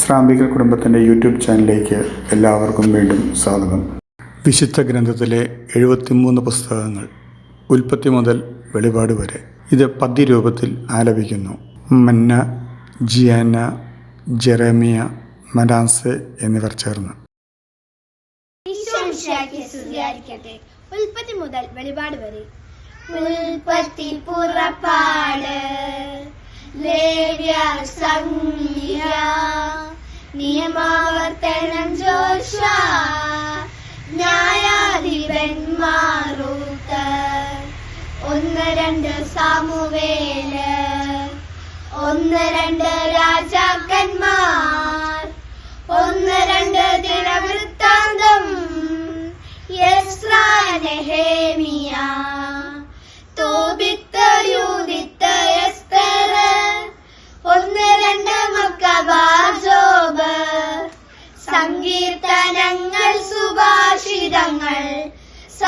ശ്രാമ്പികൽ കുടുംബത്തിന്റെ യൂട്യൂബ് ചാനലിലേക്ക് എല്ലാവർക്കും വീണ്ടും സ്വാഗതം. വിശുദ്ധ ഗ്രന്ഥത്തിലെ എഴുപത്തിമൂന്ന് പുസ്തകങ്ങൾ ഉൽപ്പത്തി മുതൽ വെളിപാട് വരെ. ഇത് പദ്യരൂപത്തിൽ ആലപിക്കുന്നു. മന്ന ജിയാന ജെറമിയ മനാൻസ് എന്നിവർ ചേർന്ന്. ഉൽപ്പത്തി മുതൽ വെളിപാട് വരെ. ഉൽപ്പത്തി പുറപ്പാട്. നിയമാവർത്തനം ജോഷ ന്യായാധിപന്മാറൂത്ത് ഒന്ന് രണ്ട് സാമുവേൽ ഒന്ന് രണ്ട് രാജാക്കന്മാർ ഒന്ന് രണ്ട് ദിനവൃത്താന്തം യസ്രാ നെഹേമിയ തോബിത്ത്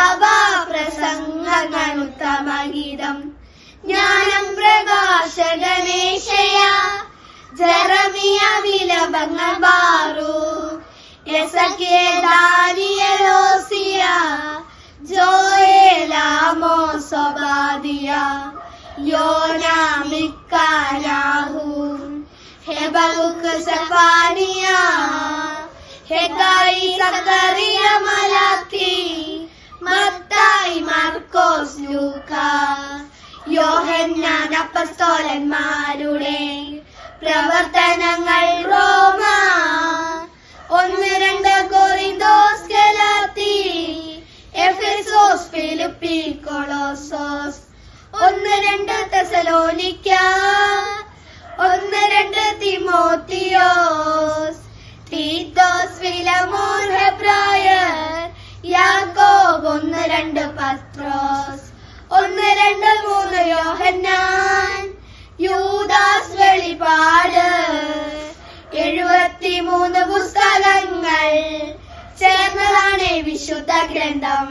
സഭാപ്രസംഗങ്ങൾ ഉത്തമഗീതം ജ്ഞാനം പ്രകാശ ഗണേശയ ജെറമിയ വിലപങ്ങൾ ബാറു. ദാനിയലോസിയ ജോയേലാമോ സ്വബാദിയ യോന മിക്കാനാഹു ഹെബറുക്ക് സഫാനിയ ഹെഗായി സക്കറിയ മലാത്തി. മത്തായി മാർക്കോസ് ലൂക്ക യോഹന്നാൻ അപ്പസ്തോലന്മാരുടെ പ്രവർത്തനങ്ങൾ റോമ. ഒന്ന് രണ്ട് കോറിന്തോസ് ഗലാത്തി എഫെസോസ് ഫിലിപ്പി കൊളോസോസ്. ഒന്ന് രണ്ട് തെസലോനിക്ക ഒന്ന് രണ്ട് തിമോത്തിയോസ് യോഹന്നാൻ യൂദാസ് വെളിപാട്. എഴുപത്തിമൂന്ന് പുസ്തകങ്ങൾ ചേർന്നതാണ് വിശുദ്ധ ഗ്രന്ഥം.